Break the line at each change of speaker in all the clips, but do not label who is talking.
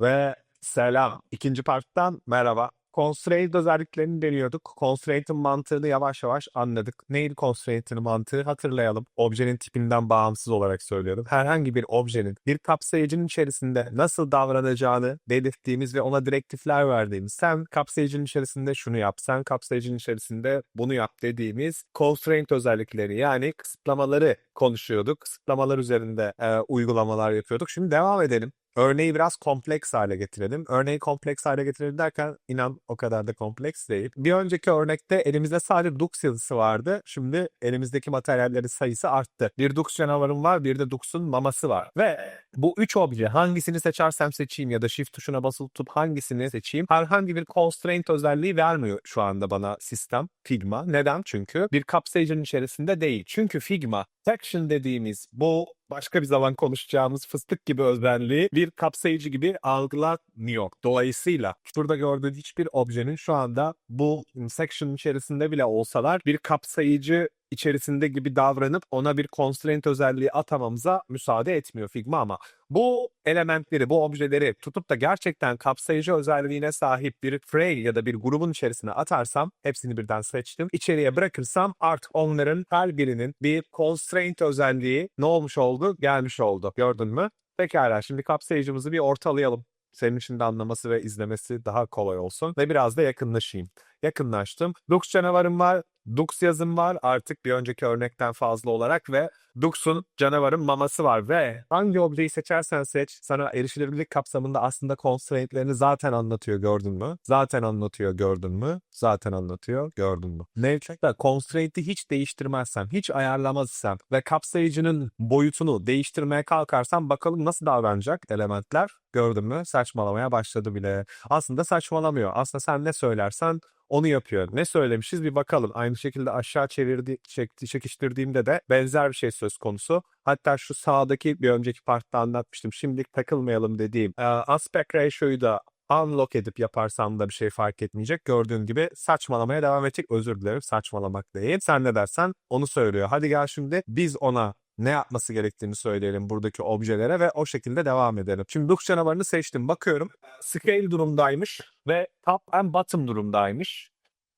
Ve selam. İkinci parttan merhaba. Constraint özelliklerini deniyorduk. Constraint'in mantığını yavaş yavaş anladık. Neydi constraint'in mantığı hatırlayalım. Objenin tipinden bağımsız olarak söylüyorum. Herhangi bir objenin bir kapsayıcının içerisinde nasıl davranacağını belirttiğimiz ve ona direktifler verdiğimiz. Sen kapsayıcının içerisinde şunu yap, sen kapsayıcının içerisinde bunu yap dediğimiz constraint özellikleri yani kısıtlamaları konuşuyorduk. Kısıtlamalar üzerinde e, uygulamalar yapıyorduk. Şimdi devam edelim. Örneği biraz kompleks hale getirelim. Örneği kompleks hale getirelim derken inan o kadar da kompleks değil. Bir önceki örnekte elimizde sadece Dux yazısı vardı. Şimdi elimizdeki materyallerin sayısı arttı. Bir Dux canavarım var, bir de Dux'un maması var. Ve bu üç obje hangisini seçersem seçeyim ya da Shift tuşuna basılı tutup hangisini seçeyim herhangi bir constraint özelliği vermiyor şu anda bana sistem Figma. Neden? Çünkü bir kapsayıcının içerisinde değil. Çünkü Figma section dediğimiz bu başka bir zaman konuşacağımız fıstık gibi özelliği bir kapsayıcı gibi algılatmıyor. Dolayısıyla şurada gördüğün hiçbir objenin şu anda bu section içerisinde bile olsalar bir kapsayıcı içerisinde gibi davranıp ona bir constraint özelliği atamamıza müsaade etmiyor Figma ama bu elementleri, bu objeleri tutup da gerçekten kapsayıcı özelliğine sahip bir fray ya da bir grubun içerisine atarsam, hepsini birden seçtim, içeriye bırakırsam artık onların her birinin bir constraint özelliği ne olmuş oldu? Gelmiş oldu. Gördün mü? Pekala şimdi kapsayıcımızı bir ortalayalım. Senin için de anlaması ve izlemesi daha kolay olsun. Ve biraz da yakınlaşayım. Yakınlaştım. Dux canavarım var. Dux yazım var artık bir önceki örnekten fazla olarak ve Dux'un canavarın maması var ve hangi objeyi seçersen seç sana erişilebilirlik kapsamında aslında constraint'lerini zaten anlatıyor gördün mü? Zaten anlatıyor gördün mü? Zaten anlatıyor gördün mü? Nevçek'te constraint'i hiç değiştirmezsem, hiç ayarlamazsam ve kapsayıcının boyutunu değiştirmeye kalkarsam bakalım nasıl davranacak elementler? Gördün mü? Saçmalamaya başladı bile. Aslında saçmalamıyor. Aslında sen ne söylersen onu yapıyor. Ne söylemişiz bir bakalım. Aynı şekilde aşağı çevirdi, çekti, çekiştirdiğimde de benzer bir şey söz konusu. Hatta şu sağdaki bir önceki partta anlatmıştım. Şimdilik takılmayalım dediğim aspect ratio'yu da unlock edip yaparsam da bir şey fark etmeyecek. Gördüğün gibi saçmalamaya devam edecek. Özür dilerim saçmalamak değil. Sen ne dersen onu söylüyor. Hadi gel şimdi biz ona ne yapması gerektiğini söyleyelim buradaki objelere ve o şekilde devam edelim. Şimdi Dux canavarını seçtim. Bakıyorum scale durumdaymış ve top and bottom durumdaymış.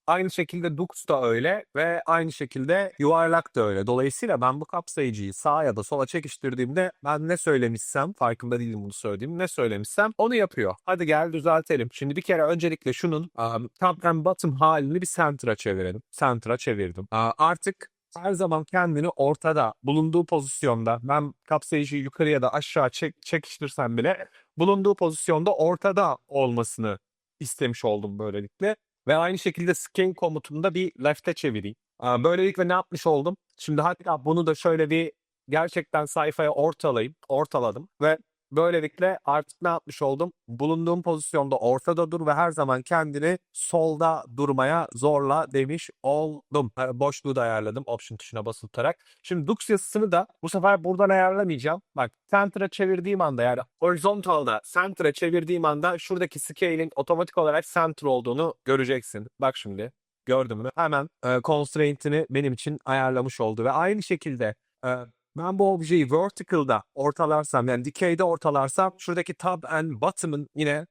Aynı şekilde Dux da öyle ve aynı şekilde yuvarlak da öyle. Dolayısıyla ben bu kapsayıcıyı sağa ya da sola çekiştirdiğimde ben ne söylemişsem, farkında değilim bunu söylediğim, ne söylemişsem onu yapıyor. Hadi gel düzeltelim. Şimdi bir kere öncelikle şunun um, top and bottom halini bir center'a çevirelim. Center'a çevirdim. Uh, artık her zaman kendini ortada, bulunduğu pozisyonda, ben kapsayıcıyı yukarı ya da aşağı çek, çekiştirsem bile bulunduğu pozisyonda ortada olmasını istemiş oldum böylelikle. Ve aynı şekilde scan komutumda bir left'e çevireyim. Böylelikle ne yapmış oldum? Şimdi hatta bunu da şöyle bir gerçekten sayfaya ortalayayım, ortaladım ve böylelikle artık ne yapmış oldum? Bulunduğum pozisyonda ortada dur ve her zaman kendini solda durmaya zorla demiş oldum. Boşluğu da ayarladım option tuşuna basılı. Şimdi Dux yazısını da bu sefer buradan ayarlamayacağım. Bak center'a çevirdiğim anda yani horizontalda center'a çevirdiğim anda şuradaki scale'in otomatik olarak center olduğunu göreceksin. Bak şimdi gördün mü? Hemen e, constraint'ini benim için ayarlamış oldu ve aynı şekilde e, ben bu objeyi vertical'da ortalarsam yani dikeyde ortalarsam şuradaki top and bottom'ın yine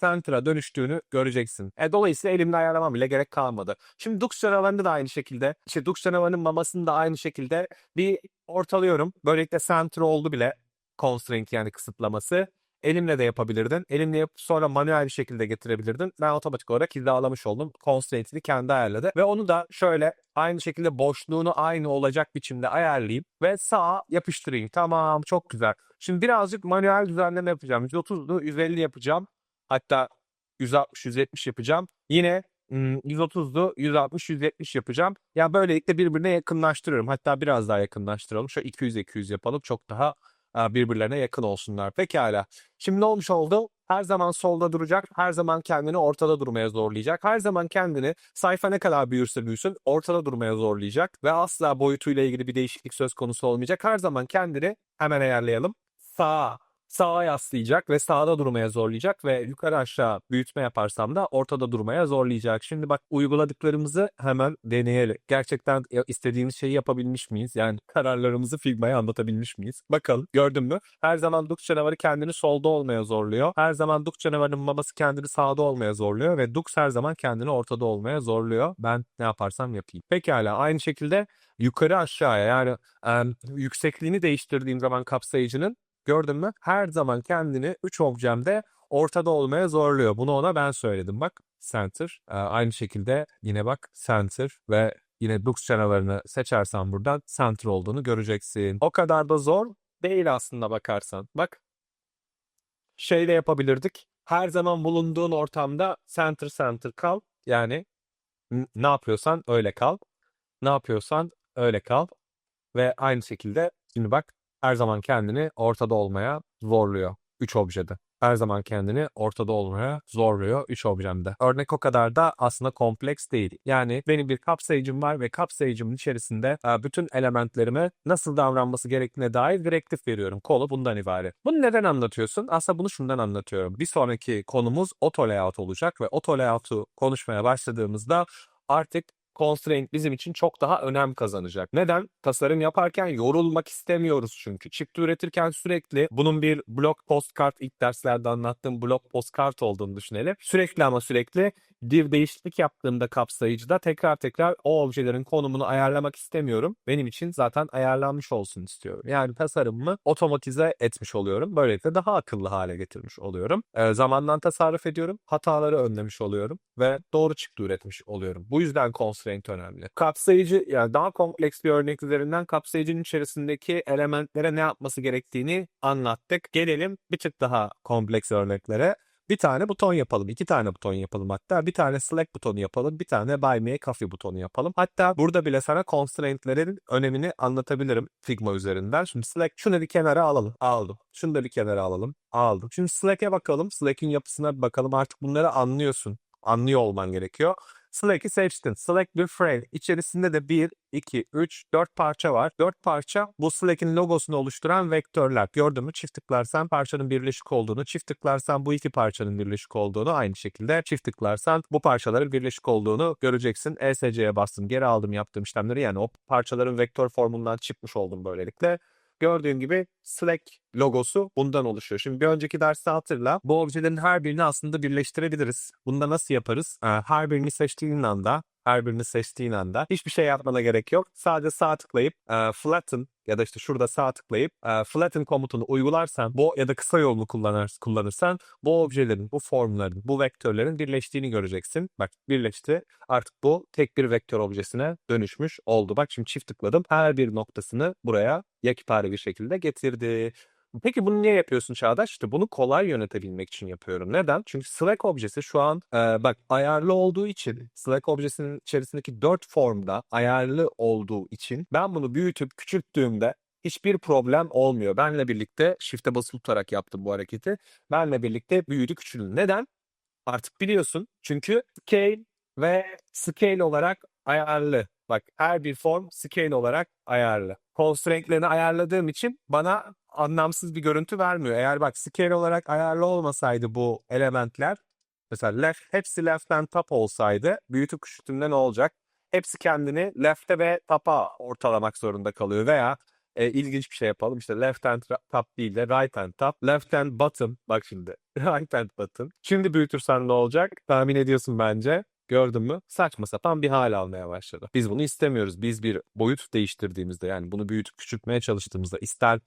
center'a dönüştüğünü göreceksin. E, dolayısıyla elimle ayarlamam bile gerek kalmadı. Şimdi Dux canavarında da aynı şekilde, işte Dux canavarının mamasını da aynı şekilde bir ortalıyorum. Böylelikle center oldu bile constraint yani kısıtlaması. Elimle de yapabilirdin. Elimle yapıp sonra manuel bir şekilde getirebilirdin. Ben otomatik olarak hizalamış oldum. Constraint'ini kendi ayarladı. Ve onu da şöyle aynı şekilde boşluğunu aynı olacak biçimde ayarlayayım. Ve sağa yapıştırayım. Tamam çok güzel. Şimdi birazcık manuel düzenleme yapacağım. 130'lu 150 yapacağım. Hatta 160-170 yapacağım. Yine ım, 130'lu 160-170 yapacağım. Ya böylelikle birbirine yakınlaştırıyorum. Hatta biraz daha yakınlaştıralım. Şöyle 200-200 yapalım. Çok daha birbirlerine yakın olsunlar. Pekala. Şimdi ne olmuş oldu? Her zaman solda duracak, her zaman kendini ortada durmaya zorlayacak. Her zaman kendini sayfa ne kadar büyürse büyüsün ortada durmaya zorlayacak ve asla boyutuyla ilgili bir değişiklik söz konusu olmayacak. Her zaman kendini hemen ayarlayalım. Sağa sağa yaslayacak ve sağda durmaya zorlayacak ve yukarı aşağı büyütme yaparsam da ortada durmaya zorlayacak. Şimdi bak uyguladıklarımızı hemen deneyelim. Gerçekten istediğimiz şeyi yapabilmiş miyiz? Yani kararlarımızı Figma'ya anlatabilmiş miyiz? Bakalım gördün mü? Her zaman Dux canavarı kendini solda olmaya zorluyor. Her zaman Dux canavarının babası kendini sağda olmaya zorluyor ve Dux her zaman kendini ortada olmaya zorluyor. Ben ne yaparsam yapayım. Pekala aynı şekilde yukarı aşağıya yani em, yüksekliğini değiştirdiğim zaman kapsayıcının gördün mü? Her zaman kendini 3 objemde ortada olmaya zorluyor. Bunu ona ben söyledim bak. Center. Ee, aynı şekilde yine bak center ve yine Dux canavarını seçersen buradan center olduğunu göreceksin. O kadar da zor değil aslında bakarsan. Bak şey de yapabilirdik. Her zaman bulunduğun ortamda center center kal. Yani ne yapıyorsan öyle kal. Ne yapıyorsan öyle kal. Ve aynı şekilde şimdi bak her zaman kendini ortada olmaya zorluyor 3 objede. Her zaman kendini ortada olmaya zorluyor 3 objemde. Örnek o kadar da aslında kompleks değil. Yani benim bir kapsayıcım var ve kapsayıcımın içerisinde e, bütün elementlerime nasıl davranması gerektiğine dair direktif veriyorum. Konu bundan ibaret. Bunu neden anlatıyorsun? Aslında bunu şundan anlatıyorum. Bir sonraki konumuz auto layout olacak ve auto layout'u konuşmaya başladığımızda artık constraint bizim için çok daha önem kazanacak. Neden? Tasarım yaparken yorulmak istemiyoruz çünkü. Çıktı üretirken sürekli bunun bir blok postkart ilk derslerde anlattığım blok postkart olduğunu düşünelim. Sürekli ama sürekli bir değişiklik yaptığımda kapsayıcıda tekrar tekrar o objelerin konumunu ayarlamak istemiyorum. Benim için zaten ayarlanmış olsun istiyorum. Yani tasarımımı otomatize etmiş oluyorum. Böylelikle daha akıllı hale getirmiş oluyorum. Ee, zamandan tasarruf ediyorum. Hataları önlemiş oluyorum. Ve doğru çıktı üretmiş oluyorum. Bu yüzden constraint önemli. Kapsayıcı yani daha kompleks bir örnek üzerinden kapsayıcının içerisindeki elementlere ne yapması gerektiğini anlattık. Gelelim bir tık daha kompleks örneklere. Bir tane buton yapalım, iki tane buton yapalım hatta. Bir tane Slack butonu yapalım, bir tane Buy Me Coffee butonu yapalım. Hatta burada bile sana constraint'lerin önemini anlatabilirim Figma üzerinden. Şimdi Slack şunu bir kenara alalım. Aldım. Şunu da bir kenara alalım. Aldım. Şimdi Slack'e bakalım. Slack'in yapısına bir bakalım. Artık bunları anlıyorsun. Anlıyor olman gerekiyor. Slack'i seçtin. Slack bir frame. İçerisinde de 1, 2, 3, 4 parça var. 4 parça bu Slack'in logosunu oluşturan vektörler. Gördün mü? Çift tıklarsan parçanın birleşik olduğunu, çift tıklarsan bu iki parçanın birleşik olduğunu, aynı şekilde çift tıklarsan bu parçaların birleşik olduğunu göreceksin. ESC'ye bastım, geri aldım yaptığım işlemleri. Yani o parçaların vektör formundan çıkmış oldum böylelikle. Gördüğün gibi Slack logosu bundan oluşuyor. Şimdi bir önceki derste hatırla. Bu objelerin her birini aslında birleştirebiliriz. Bunu da nasıl yaparız? Ee, Her birini seçtiğin anda her birini seçtiğin anda hiçbir şey yapmana gerek yok. Sadece sağ tıklayıp e, flatten ya da işte şurada sağ tıklayıp e, flatten komutunu uygularsan bu ya da kısa yolunu kullanır, kullanırsan bu objelerin, bu formların, bu vektörlerin birleştiğini göreceksin. Bak birleşti. Artık bu tek bir vektör objesine dönüşmüş oldu. Bak şimdi çift tıkladım. Her bir noktasını buraya yekpare bir şekilde getirdi. Peki bunu niye yapıyorsun Çağdaş? İşte bunu kolay yönetebilmek için yapıyorum. Neden? Çünkü Slack objesi şu an e, bak ayarlı olduğu için Slack objesinin içerisindeki dört formda ayarlı olduğu için ben bunu büyütüp küçülttüğümde hiçbir problem olmuyor. Benle birlikte shift'e basılı tutarak yaptım bu hareketi. Benle birlikte büyüdü küçüldü. Neden? Artık biliyorsun. Çünkü scale ve scale olarak ayarlı. Bak her bir form scale olarak ayarlı. Constraint'lerini ayarladığım için bana anlamsız bir görüntü vermiyor. Eğer bak scale olarak ayarlı olmasaydı bu elementler mesela left hepsi left and top olsaydı büyütüp küçülttüğümde ne olacak? Hepsi kendini left'e ve top'a ortalamak zorunda kalıyor veya e, ilginç bir şey yapalım. İşte left and top değil de right and top. Left and bottom. Bak şimdi. right and bottom. Şimdi büyütürsen ne olacak? Tahmin ediyorsun bence. Gördün mü? Saçma sapan bir hal almaya başladı. Biz bunu istemiyoruz. Biz bir boyut değiştirdiğimizde yani bunu büyütüp küçültmeye çalıştığımızda ister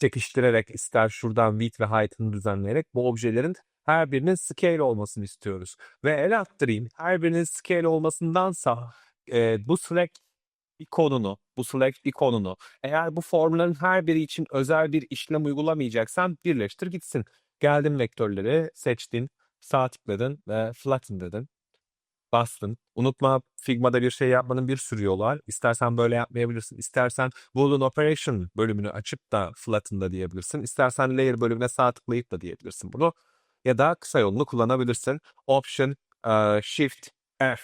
çekiştirerek ister şuradan width ve height'ını düzenleyerek bu objelerin her birinin scale olmasını istiyoruz. Ve el attırayım her birinin scale olmasındansa e, bu Slack ikonunu, bu Slack ikonunu eğer bu formların her biri için özel bir işlem uygulamayacaksan birleştir gitsin. Geldin vektörleri seçtin, sağ tıkladın ve flatten dedin. Bastın. Unutma Figma'da bir şey yapmanın bir sürü yolu var. İstersen böyle yapmayabilirsin. İstersen Boolean Operation bölümünü açıp da flatten da diyebilirsin. İstersen Layer bölümüne sağ tıklayıp da diyebilirsin bunu. Ya da kısa yolunu kullanabilirsin. Option, e, Shift, F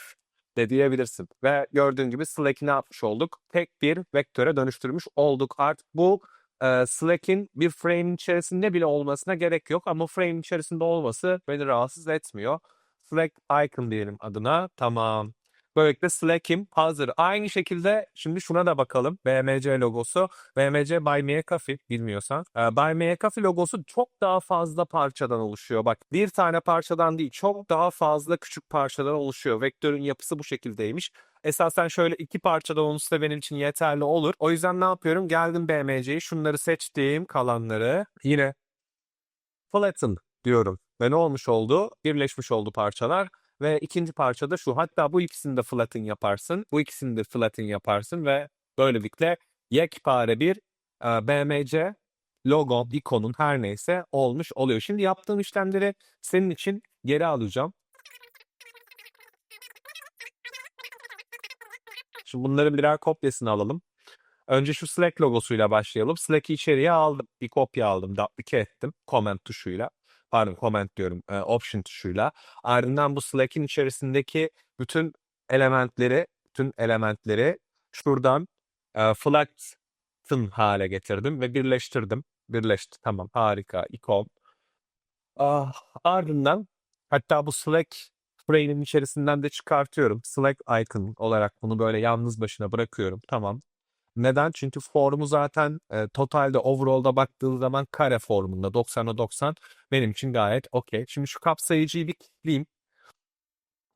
de diyebilirsin. Ve gördüğün gibi Slack'i ne yapmış olduk? Tek bir vektöre dönüştürmüş olduk. Artık bu e, Slack'in bir frame'in içerisinde bile olmasına gerek yok ama frame'in içerisinde olması beni rahatsız etmiyor. Slack icon diyelim adına. Tamam. Böylelikle Slack'im hazır. Aynı şekilde şimdi şuna da bakalım. BMC logosu. BMC Buy Me Coffee bilmiyorsan. Ee, Buy Me Coffee logosu çok daha fazla parçadan oluşuyor. Bak bir tane parçadan değil çok daha fazla küçük parçadan oluşuyor. Vektörün yapısı bu şekildeymiş. Esasen şöyle iki parçadan olursa benim için yeterli olur. O yüzden ne yapıyorum? Geldim BMC'yi şunları seçtiğim kalanları yine flatten diyorum. Ve ne olmuş oldu? Birleşmiş oldu parçalar. Ve ikinci parçada şu. Hatta bu ikisini de flatten yaparsın. Bu ikisini de flatten yaparsın ve böylelikle yekpare bir e, BMC logo, ikonun her neyse olmuş oluyor. Şimdi yaptığım işlemleri senin için geri alacağım. Şimdi bunların birer kopyasını alalım. Önce şu Slack logosuyla başlayalım. Slack'i içeriye aldım. Bir kopya aldım. Duplike ettim. Comment tuşuyla. Pardon comment diyorum. e, option tuşuyla. Ardından bu Slack'in içerisindeki bütün elementleri, bütün elementleri şuradan e, flatten hale getirdim ve birleştirdim. Birleşti. Tamam. Harika. ikon. Ah, ardından hatta bu Slack frame'in içerisinden de çıkartıyorum. Slack icon olarak bunu böyle yalnız başına bırakıyorum. Tamam. Neden? Çünkü formu zaten e, totalde overall'da baktığın zaman kare formunda 90'a 90 benim için gayet okey. Şimdi şu kapsayıcıyı bir kilitleyeyim.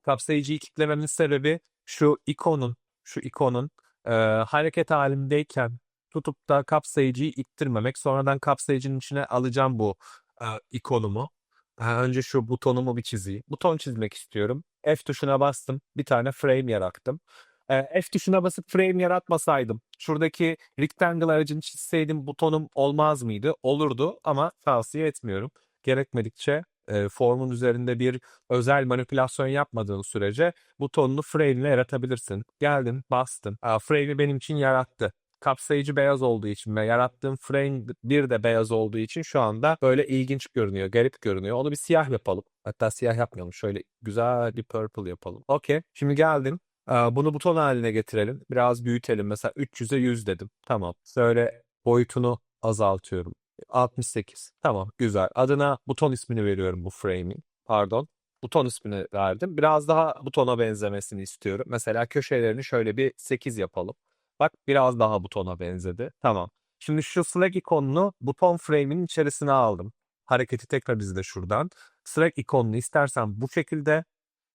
Kapsayıcıyı kilitlememin sebebi şu ikonun, şu ikonun e, hareket halindeyken tutup da kapsayıcıyı ittirmemek. Sonradan kapsayıcının içine alacağım bu e, ikonumu. Ha, önce şu butonumu bir çizeyim. Buton çizmek istiyorum. F tuşuna bastım. Bir tane frame yarattım. E, F tuşuna basıp frame yaratmasaydım, şuradaki rectangle aracını çizseydim butonum olmaz mıydı? Olurdu ama tavsiye etmiyorum. Gerekmedikçe e, formun üzerinde bir özel manipülasyon yapmadığın sürece butonunu frame ile yaratabilirsin. Geldin, bastın. Aa, frame'i benim için yarattı. Kapsayıcı beyaz olduğu için ve yarattığım frame bir de beyaz olduğu için şu anda böyle ilginç görünüyor, garip görünüyor. Onu bir siyah yapalım. Hatta siyah yapmayalım. Şöyle güzel bir purple yapalım. Okey. Şimdi geldin. Bunu buton haline getirelim. Biraz büyütelim. Mesela 300'e 100 dedim. Tamam. Şöyle boyutunu azaltıyorum. 68. Tamam. Güzel. Adına buton ismini veriyorum bu frame'in. Pardon. Buton ismini verdim. Biraz daha butona benzemesini istiyorum. Mesela köşelerini şöyle bir 8 yapalım. Bak biraz daha butona benzedi. Tamam. Şimdi şu Slack ikonunu buton frame'in içerisine aldım. Hareketi tekrar izle şuradan. Slack ikonunu istersen bu şekilde,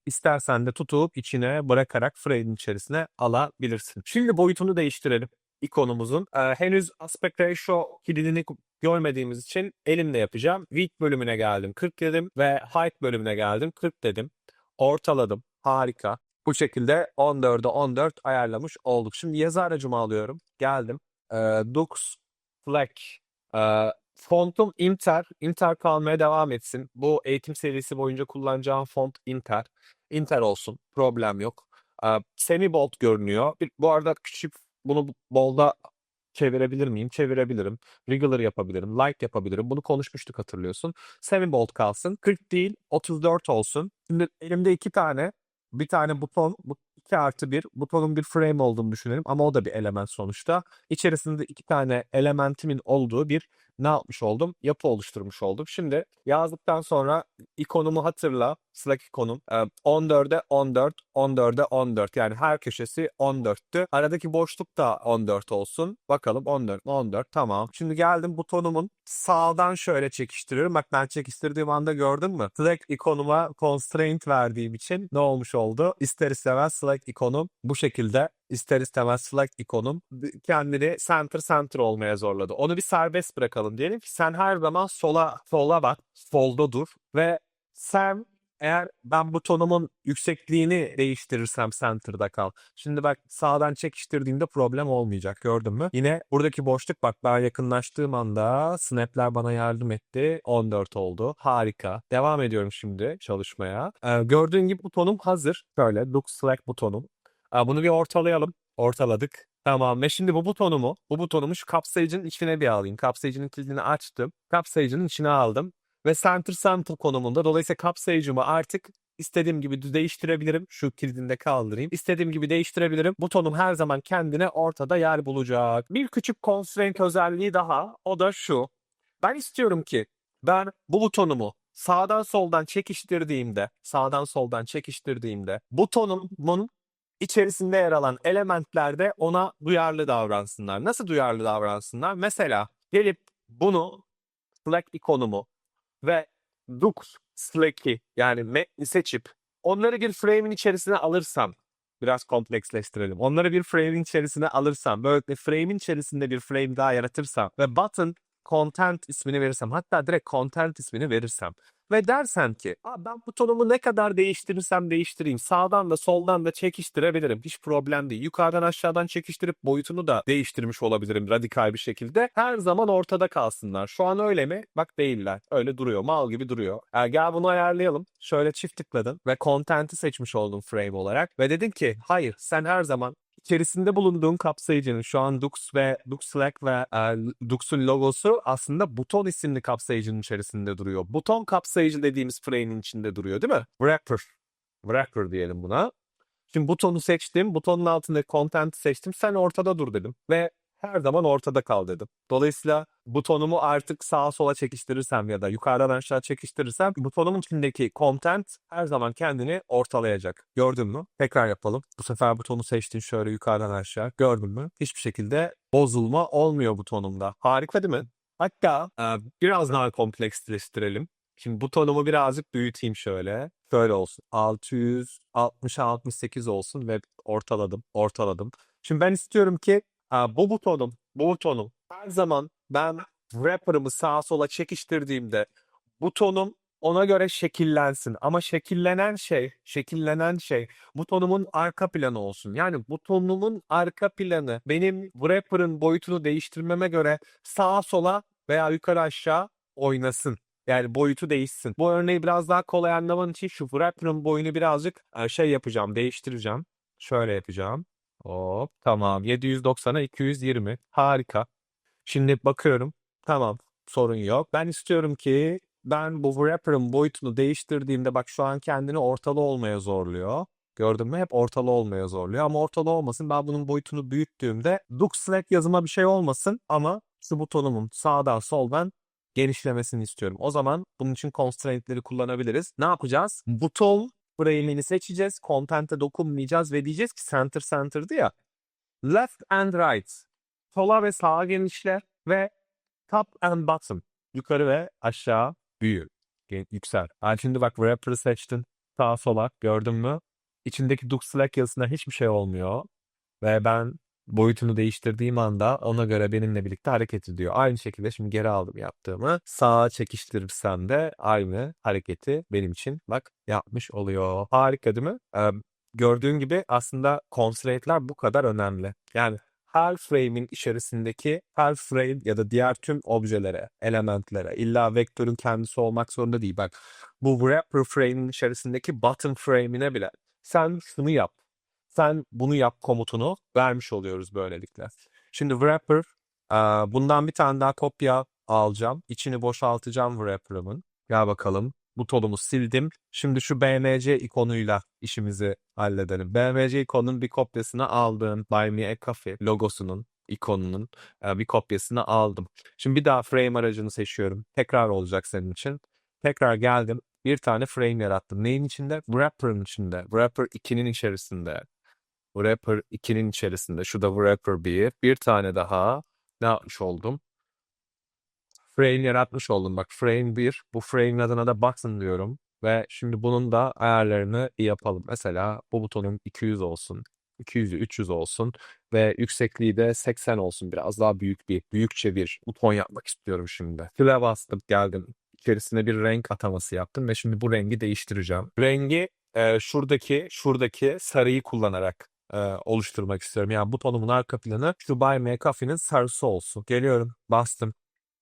istersen de tutup içine bırakarak frame'in içerisine alabilirsin. Şimdi boyutunu değiştirelim ikonumuzun. Ee, henüz aspect ratio kilidini görmediğimiz için elimle yapacağım. Width bölümüne geldim 40 dedim ve height bölümüne geldim 40 dedim. Ortaladım. Harika. Bu şekilde 14'e 14 ayarlamış olduk. Şimdi yazı aracımı alıyorum. Geldim. Ee, Dux Fleck. Ee, fontum Inter. Inter kalmaya devam etsin. Bu eğitim serisi boyunca kullanacağım font Inter. Inter olsun. Problem yok. Ee, semi bold görünüyor. Bir, bu arada küçük bunu bold'a çevirebilir miyim? Çevirebilirim. Regular yapabilirim. Light yapabilirim. Bunu konuşmuştuk hatırlıyorsun. Semi bold kalsın. 40 değil 34 olsun. Şimdi elimde iki tane bir tane buton, bu 2 artı 1 butonun bir frame olduğunu düşünelim ama o da bir element sonuçta. İçerisinde iki tane elementimin olduğu bir ne yapmış oldum? Yapı oluşturmuş oldum. Şimdi yazdıktan sonra ikonumu hatırla. Slack ikonum. Ee, 14'e 14, 14'e 14. Yani her köşesi 14'tü. Aradaki boşluk da 14 olsun. Bakalım 14 14 tamam. Şimdi geldim butonumun sağdan şöyle çekiştiriyorum. Bak ben çekiştirdiğim anda gördün mü? Slack ikonuma constraint verdiğim için ne olmuş oldu? İster istemez Slack ikonum bu şekilde ister istemez Slack ikonum kendini center center olmaya zorladı. Onu bir serbest bırakalım diyelim ki sen her zaman sola sola bak, solda dur ve sen eğer ben butonumun yüksekliğini değiştirirsem center'da kal. Şimdi bak sağdan çekiştirdiğimde problem olmayacak gördün mü? Yine buradaki boşluk bak ben yakınlaştığım anda snapler bana yardım etti. 14 oldu. Harika. Devam ediyorum şimdi çalışmaya. Ee, gördüğün gibi butonum hazır. Şöyle look select butonum. Bunu bir ortalayalım. Ortaladık. Tamam ve şimdi bu butonumu, bu butonumu şu kapsayıcının içine bir alayım. Kapsayıcının kilidini açtım. Kapsayıcının içine aldım. ve center center konumunda. Dolayısıyla kapsayıcımı artık istediğim gibi de- değiştirebilirim. Şu kilidini de kaldırayım. İstediğim gibi değiştirebilirim. Butonum her zaman kendine ortada yer bulacak. Bir küçük constraint özelliği daha. O da şu. Ben istiyorum ki ben bu butonumu sağdan soldan çekiştirdiğimde, sağdan soldan çekiştirdiğimde butonumun içerisinde yer alan elementler de ona duyarlı davransınlar. Nasıl duyarlı davransınlar? Mesela gelip bunu Slack ikonumu ve Dux Slack'i yani metni seçip onları bir frame'in içerisine alırsam biraz kompleksleştirelim. Onları bir frame'in içerisine alırsam, böylelikle frame'in içerisinde bir frame daha yaratırsam ve button content ismini verirsem, hatta direkt content ismini verirsem ve dersen ki ben butonumu ne kadar değiştirirsem değiştireyim sağdan da soldan da çekiştirebilirim. Hiç problem değil. Yukarıdan aşağıdan çekiştirip boyutunu da değiştirmiş olabilirim radikal bir şekilde. Her zaman ortada kalsınlar. Şu an öyle mi? Bak değiller. Öyle duruyor. Mal gibi duruyor. E, gel bunu ayarlayalım. Şöyle çift tıkladın ve content'i seçmiş oldun frame olarak ve dedin ki hayır sen her zaman içerisinde bulunduğun kapsayıcının şu an Dux ve Dux Slack ve e, Dux'un logosu aslında buton isimli kapsayıcının içerisinde duruyor. Buton kapsayıcı dediğimiz frame'in içinde duruyor değil mi? Wrapper. Wrapper diyelim buna. Şimdi butonu seçtim. Butonun altındaki content'i seçtim. Sen ortada dur dedim. Ve her zaman ortada kal dedim. Dolayısıyla butonumu artık sağa sola çekiştirirsem ya da yukarıdan aşağı çekiştirirsem butonumun içindeki content her zaman kendini ortalayacak. Gördün mü? Tekrar yapalım. Bu sefer butonu seçtin şöyle yukarıdan aşağı. Gördün mü? Hiçbir şekilde bozulma olmuyor butonumda. Harika değil mi? Hatta e, biraz daha kompleksleştirelim. Şimdi butonumu birazcık büyüteyim şöyle. Şöyle olsun. 660-68 olsun ve ortaladım. Ortaladım. Şimdi ben istiyorum ki bu butonum, bu butonum her zaman ben wrapper'ımı sağa sola çekiştirdiğimde butonum ona göre şekillensin. Ama şekillenen şey, şekillenen şey butonumun arka planı olsun. Yani butonumun arka planı benim wrapper'ın boyutunu değiştirmeme göre sağa sola veya yukarı aşağı oynasın. Yani boyutu değişsin. Bu örneği biraz daha kolay anlaman için şu wrapper'ın boyunu birazcık e, şey yapacağım, değiştireceğim. Şöyle yapacağım. Hop tamam 790'a 220 harika. Şimdi bakıyorum tamam sorun yok. Ben istiyorum ki ben bu wrapper'ın boyutunu değiştirdiğimde bak şu an kendini ortalı olmaya zorluyor. Gördün mü? Hep ortalı olmaya zorluyor ama ortalı olmasın. Ben bunun boyutunu büyüttüğümde Dux Slack yazıma bir şey olmasın ama şu butonumun sağdan soldan genişlemesini istiyorum. O zaman bunun için constraint'leri kullanabiliriz. Ne yapacağız? Buton frame'ini seçeceğiz. Content'e dokunmayacağız ve diyeceğiz ki center center'dı ya. Left and right. Sola ve sağa genişle ve top and bottom. Yukarı ve aşağı büyür. Yüksel. Ha, şimdi bak wrapper'ı seçtin. Sağa sola gördün mü? İçindeki Dux Slack yazısında hiçbir şey olmuyor. Ve ben boyutunu değiştirdiğim anda ona göre benimle birlikte hareket ediyor. Aynı şekilde şimdi geri aldım yaptığımı. Sağa çekiştirirsem de aynı hareketi benim için bak yapmış oluyor. Harika değil mi? Ee, gördüğün gibi aslında constraint'ler bu kadar önemli. Yani her frame'in içerisindeki her frame ya da diğer tüm objelere, elementlere illa vektörün kendisi olmak zorunda değil. Bak bu wrapper frame'in içerisindeki button frame'ine bile sen şunu yap sen bunu yap komutunu vermiş oluyoruz böylelikle. Şimdi wrapper, bundan bir tane daha kopya alacağım. İçini boşaltacağım wrapper'ımın. Gel bakalım. Butonumu sildim. Şimdi şu BMC ikonuyla işimizi halledelim. BMC ikonunun bir kopyasını aldım. Buy Me a Coffee logosunun, ikonunun bir kopyasını aldım. Şimdi bir daha frame aracını seçiyorum. Tekrar olacak senin için. Tekrar geldim. Bir tane frame yarattım. Neyin içinde? Wrapper'ın içinde. Wrapper 2'nin içerisinde. Wrapper 2'nin içerisinde. Şu da Wrapper 1. Bir tane daha ne yapmış oldum? Frame yaratmış oldum. Bak frame 1. Bu frame'in adına da button diyorum. Ve şimdi bunun da ayarlarını yapalım. Mesela bu butonun 200 olsun. 200'ü 300 olsun ve yüksekliği de 80 olsun. Biraz daha büyük bir, büyükçe bir buton yapmak istiyorum şimdi. File bastım, geldim. İçerisine bir renk ataması yaptım ve şimdi bu rengi değiştireceğim. Rengi e, şuradaki, şuradaki sarıyı kullanarak e, oluşturmak istiyorum. Yani butonumun arka planı Buy Me Coffee'nin sarısı olsun. Geliyorum, bastım.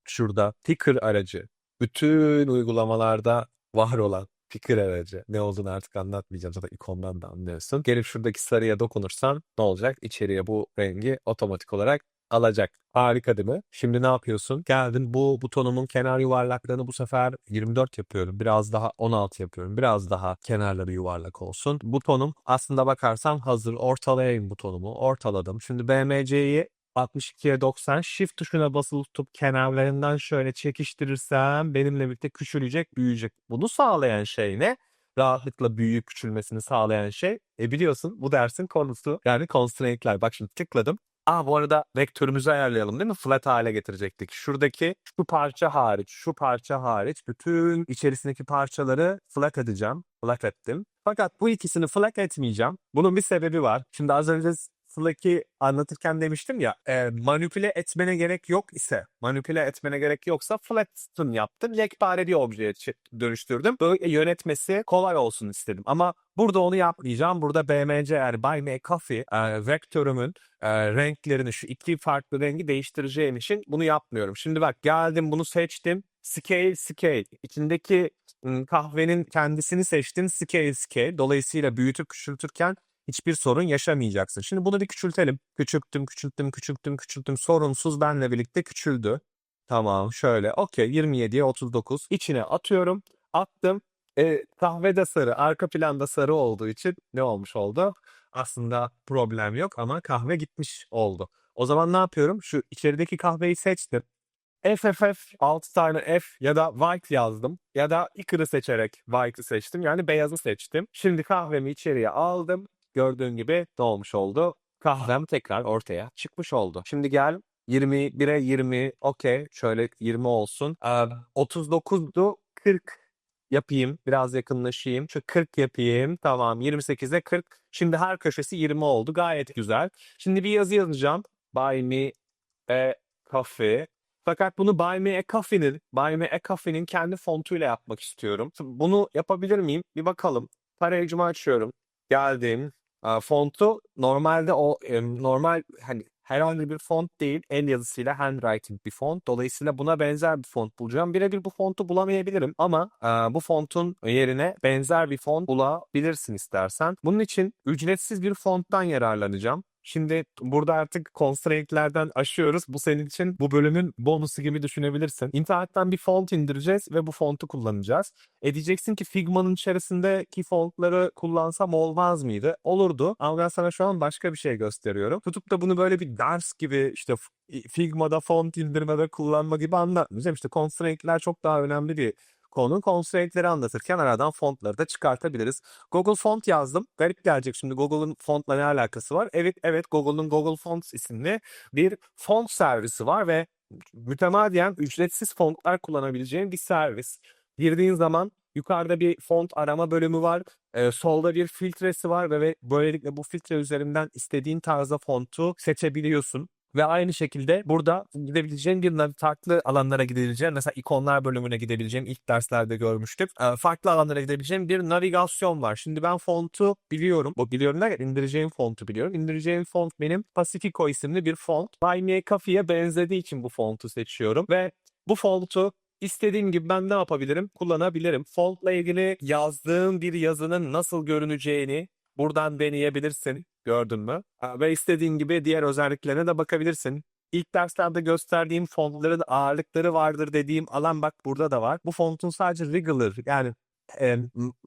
Şurada picker aracı. Bütün uygulamalarda var olan picker aracı. Ne olduğunu artık anlatmayacağım. Zaten ikondan da anlıyorsun. Gelip şuradaki sarıya dokunursan ne olacak? İçeriye bu rengi otomatik olarak alacak. Harika değil mi? Şimdi ne yapıyorsun? Geldin bu butonumun kenar yuvarlaklarını bu sefer 24 yapıyorum. Biraz daha 16 yapıyorum. Biraz daha kenarları yuvarlak olsun. Butonum aslında bakarsan hazır. Ortalayayım butonumu. Ortaladım. Şimdi BMC'yi 62'ye 90 shift tuşuna basılı tutup kenarlarından şöyle çekiştirirsem benimle birlikte küçülecek, büyüyecek. Bunu sağlayan şey ne? Rahatlıkla büyüyüp küçülmesini sağlayan şey. E biliyorsun bu dersin konusu yani constraint'ler. Bak şimdi tıkladım. Aa bu arada vektörümüzü ayarlayalım değil mi? Flat hale getirecektik. Şuradaki şu parça hariç, şu parça hariç bütün içerisindeki parçaları flat edeceğim. Flat ettim. Fakat bu ikisini flat etmeyeceğim. Bunun bir sebebi var. Şimdi az önce Slack'i anlatırken demiştim ya e, manipüle etmene gerek yok ise manipüle etmene gerek yoksa flatten yaptım. Yekpare bir objeye dönüştürdüm. Böyle yönetmesi kolay olsun istedim. Ama burada onu yapmayacağım. Burada BMC yani Buy Me Coffee vektörümün e, renklerini şu iki farklı rengi değiştireceğim için bunu yapmıyorum. Şimdi bak geldim bunu seçtim. Scale scale. İçindeki kahvenin kendisini seçtin. Scale scale. Dolayısıyla büyütüp küçültürken hiçbir sorun yaşamayacaksın. Şimdi bunu bir küçültelim. Küçülttüm, küçülttüm, küçülttüm, küçülttüm. Sorunsuz benle birlikte küçüldü. Tamam şöyle. Okey 27'ye 39. İçine atıyorum. Attım. E, kahve sarı. Arka planda sarı olduğu için ne olmuş oldu? Aslında problem yok ama kahve gitmiş oldu. O zaman ne yapıyorum? Şu içerideki kahveyi seçtim. FFF 6 tane F ya da white yazdım. Ya da icker'ı seçerek white'ı seçtim. Yani beyazı seçtim. Şimdi kahvemi içeriye aldım. Gördüğün gibi ne olmuş oldu? Kahvem tekrar ortaya çıkmış oldu. Şimdi gel 21'e 20 okey şöyle 20 olsun. Ee, 39'du 40 yapayım. Biraz yakınlaşayım. Şu 40 yapayım. Tamam 28'e 40. Şimdi her köşesi 20 oldu. Gayet güzel. Şimdi bir yazı yazacağım. Buy me a coffee. Fakat bunu Buy Me a Coffee'nin, Buy Me a Coffee'nin kendi fontuyla yapmak istiyorum. Bunu yapabilir miyim? Bir bakalım. Tarayıcımı açıyorum. Geldim. Fontu normalde o normal hani herhangi bir font değil. El yazısıyla handwriting bir font. Dolayısıyla buna benzer bir font bulacağım. Birebir bu fontu bulamayabilirim ama bu fontun yerine benzer bir font bulabilirsin istersen. Bunun için ücretsiz bir fonttan yararlanacağım. Şimdi burada artık constraint'lerden aşıyoruz. Bu senin için bu bölümün bonusu gibi düşünebilirsin. İnternetten bir font indireceğiz ve bu fontu kullanacağız. E diyeceksin ki Figma'nın içerisindeki fontları kullansam olmaz mıydı? Olurdu. Ama ben sana şu an başka bir şey gösteriyorum. Tutup da bunu böyle bir ders gibi işte Figma'da font indirmede kullanma gibi anlatmayacağım. İşte constraint'ler çok daha önemli bir konu. Constraint'leri anlatırken aradan fontları da çıkartabiliriz. Google Font yazdım. Garip gelecek şimdi Google'ın fontla ne alakası var? Evet evet Google'ın Google Fonts isimli bir font servisi var ve mütemadiyen ücretsiz fontlar kullanabileceğin bir servis. Girdiğin zaman yukarıda bir font arama bölümü var. Ee, solda bir filtresi var ve böylelikle bu filtre üzerinden istediğin tarzda fontu seçebiliyorsun. Ve aynı şekilde burada gidebileceğin bir farklı alanlara gidebileceğin mesela ikonlar bölümüne gidebileceğin ilk derslerde görmüştük. Farklı alanlara gidebileceğin bir navigasyon var. Şimdi ben fontu biliyorum. Bu biliyorum derken indireceğim fontu biliyorum. İndireceğim font benim Pacifico isimli bir font. Buy Me Coffee'ye benzediği için bu fontu seçiyorum ve bu fontu İstediğim gibi ben ne yapabilirim? Kullanabilirim. Fontla ilgili yazdığım bir yazının nasıl görüneceğini buradan deneyebilirsin. Gördün mü? Ve istediğin gibi diğer özelliklerine de bakabilirsin. İlk derslerde gösterdiğim fontların ağırlıkları vardır dediğim alan bak burada da var. Bu fontun sadece regular yani e,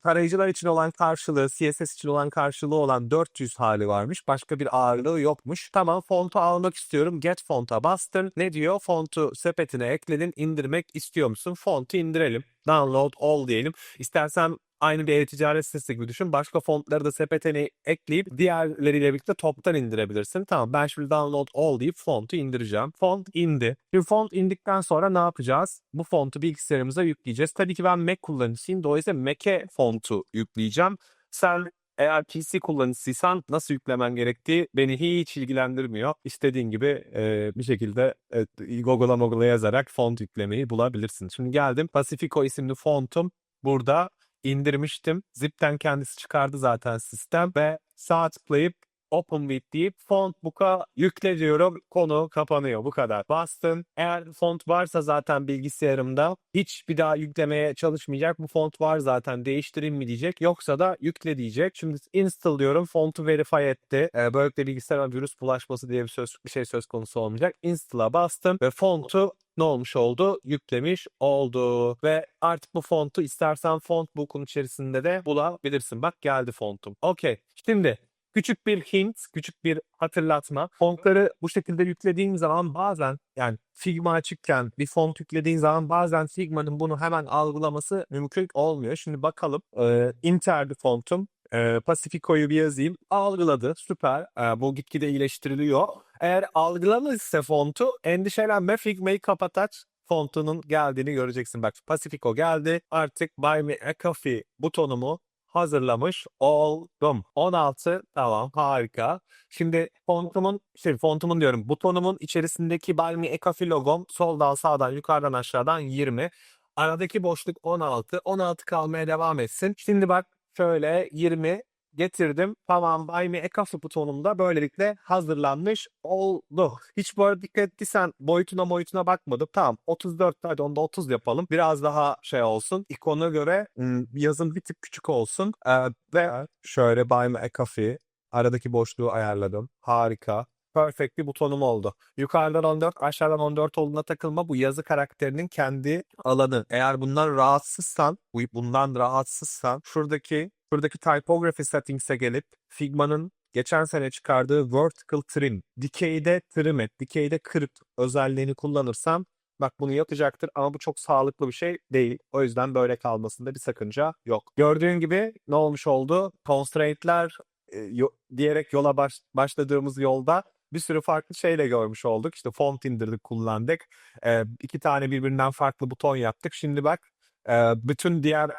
tarayıcılar için olan karşılığı, CSS için olan karşılığı olan 400 hali varmış. Başka bir ağırlığı yokmuş. Tamam fontu almak istiyorum. Get fonta bastın. Ne diyor? Fontu sepetine ekledin. indirmek istiyor musun? Fontu indirelim. Download all diyelim. İstersen aynı bir e-ticaret sitesi gibi düşün. Başka fontları da sepetine ekleyip diğerleriyle birlikte toptan indirebilirsin. Tamam ben şimdi download all deyip fontu indireceğim. Font indi. Şimdi font indikten sonra ne yapacağız? Bu fontu bilgisayarımıza yükleyeceğiz. Tabii ki ben Mac kullanıcısıyım. Dolayısıyla Mac'e fontu yükleyeceğim. Sen eğer PC kullanıcısıysan nasıl yüklemen gerektiği beni hiç ilgilendirmiyor. İstediğin gibi e, bir şekilde e, Google'a Google'a yazarak font yüklemeyi bulabilirsin. Şimdi geldim. Pacifico isimli fontum burada indirmiştim. Zip'ten kendisi çıkardı zaten sistem ve sağ tıklayıp open with deyip font book'a yükle diyorum. Konu kapanıyor. Bu kadar. Bastın. Eğer font varsa zaten bilgisayarımda hiç bir daha yüklemeye çalışmayacak. Bu font var zaten değiştireyim mi diyecek. Yoksa da yükle diyecek. Şimdi install diyorum. Fontu verify etti. Ee, böylelikle bilgisayara virüs bulaşması diye bir, söz, bir şey söz konusu olmayacak. Install'a bastım ve fontu ne olmuş oldu? Yüklemiş oldu. Ve artık bu fontu istersen font book'un içerisinde de bulabilirsin. Bak geldi fontum. Okey. Şimdi küçük bir hint, küçük bir hatırlatma. Fontları bu şekilde yüklediğin zaman bazen yani Figma açıkken bir font yüklediğin zaman bazen Figma'nın bunu hemen algılaması mümkün olmuyor. Şimdi bakalım. Ee, Inter'di fontum. Ee, Pacifico'yu bir yazayım. Algıladı. Süper. Ee, bu gitgide iyileştiriliyor. Eğer algılanırsa fontu endişelenme Figma'yı kapat aç fontunun geldiğini göreceksin. Bak Pacifico geldi. Artık Buy Me a Coffee butonumu hazırlamış oldum. 16 tamam harika. Şimdi fontumun şey fontumun diyorum butonumun içerisindeki a Coffee logom soldan sağdan yukarıdan aşağıdan 20. Aradaki boşluk 16. 16 kalmaya devam etsin. Şimdi bak şöyle 20 getirdim. Tamam Buy Me a Coffee butonumda böylelikle hazırlanmış oldu. Hiç bu arada dikkat ettiysen boyutuna boyutuna bakmadım. Tamam 34 hadi onda 30 yapalım. Biraz daha şey olsun. İkona göre yazın bir tık küçük olsun. Ee, ve şöyle Buy Me a Coffee aradaki boşluğu ayarladım. Harika. Perfect bir butonum oldu. Yukarıdan 14, aşağıdan 14 olduğuna takılma. Bu yazı karakterinin kendi alanı. Eğer bundan rahatsızsan, bu- bundan rahatsızsan şuradaki şuradaki typography settings'e gelip Figma'nın geçen sene çıkardığı vertical trim, dikeyde trim et, dikeyde kırp özelliğini kullanırsan bak bunu yapacaktır ama bu çok sağlıklı bir şey değil. O yüzden böyle kalmasında bir sakınca yok. Gördüğün gibi ne olmuş oldu? Constraint'ler e, yo- diyerek yola baş- başladığımız yolda bir sürü farklı şeyle görmüş olduk. İşte font indirdik, kullandık. Ee, iki tane birbirinden farklı buton yaptık. Şimdi bak e, bütün diğer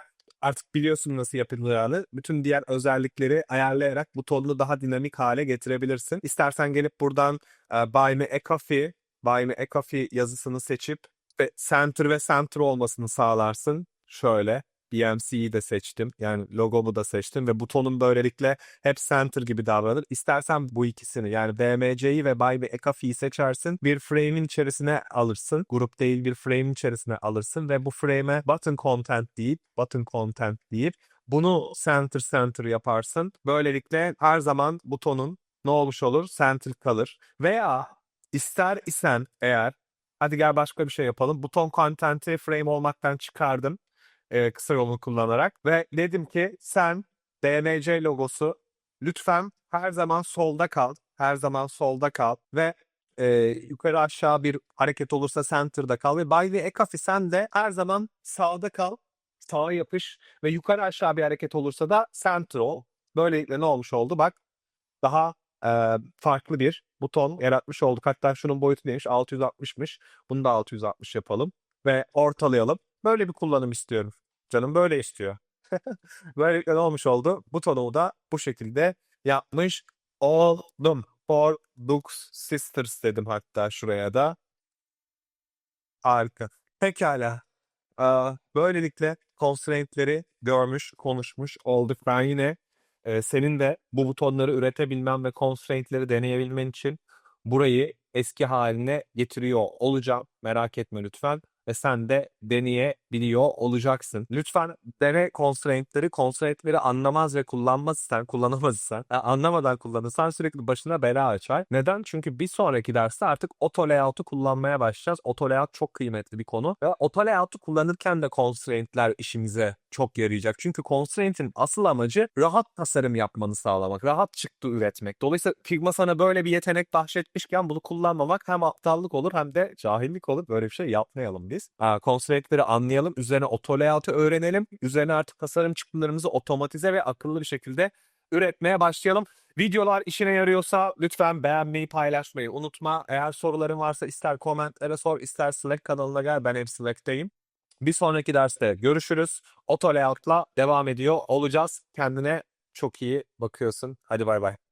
artık biliyorsun nasıl yapılacağını. Bütün diğer özellikleri ayarlayarak butonunu daha dinamik hale getirebilirsin. İstersen gelip buradan e, Buy Me a Coffee, Buy Me a Coffee yazısını seçip ve center ve center olmasını sağlarsın. Şöyle BMC'yi de seçtim. Yani logomu da seçtim ve butonum böylelikle hep center gibi davranır. İstersen bu ikisini yani BMC'yi ve Buy Me a Coffee'yi seçersin. Bir frame'in içerisine alırsın. Grup değil bir frame'in içerisine alırsın ve bu frame'e button content deyip button content deyip bunu center center yaparsın. Böylelikle her zaman butonun ne olmuş olur? Center kalır. Veya ister isen eğer hadi gel başka bir şey yapalım. Buton content'i frame olmaktan çıkardım e, kısa yolunu kullanarak ve dedim ki sen BMC logosu lütfen her zaman solda kal. Her zaman solda kal ve e, yukarı aşağı bir hareket olursa center'da kal ve the Ekafi sen de her zaman sağda kal. Sağa yapış ve yukarı aşağı bir hareket olursa da center ol. Böylelikle ne olmuş oldu? Bak daha e, farklı bir buton yaratmış olduk. Hatta şunun boyutu neymiş? 660'mış. Bunu da 660 yapalım ve ortalayalım. Böyle bir kullanım istiyorum. Canım böyle istiyor. Böylelikle ne olmuş oldu? Butonumu da bu şekilde yapmış oldum. For Dux Sisters dedim hatta şuraya da. Harika. Pekala. Aa, böylelikle constraint'leri görmüş, konuşmuş olduk. Ben yine e, senin de bu butonları üretebilmen ve constraint'leri deneyebilmen için burayı eski haline getiriyor olacağım. Merak etme lütfen. Ve sen de deneyebiliyor olacaksın. Lütfen dene constraint'leri, constraint'leri anlamaz ve kullanmazsan, kullanamazsan, e, anlamadan kullanırsan sürekli başına bela açar. Neden? Çünkü bir sonraki derste artık auto layout'u kullanmaya başlayacağız. Auto layout çok kıymetli bir konu. Ve auto layout'u kullanırken de constraint'ler işimize çok yarayacak. Çünkü constraint'in asıl amacı rahat tasarım yapmanı sağlamak, rahat çıktı üretmek. Dolayısıyla Figma sana böyle bir yetenek bahşetmişken bunu kullanmamak hem aptallık olur hem de cahillik olur. Böyle bir şey yapmayalım biz. Ha, constraint'leri anlayalım, üzerine auto layout'u öğrenelim. Üzerine artık tasarım çıktılarımızı otomatize ve akıllı bir şekilde üretmeye başlayalım. Videolar işine yarıyorsa lütfen beğenmeyi, paylaşmayı unutma. Eğer soruların varsa ister komentlere sor, ister Slack kanalına gel. Ben hep Slack'teyim. Bir sonraki derste görüşürüz. Auto devam ediyor olacağız. Kendine çok iyi bakıyorsun. Hadi bay bay.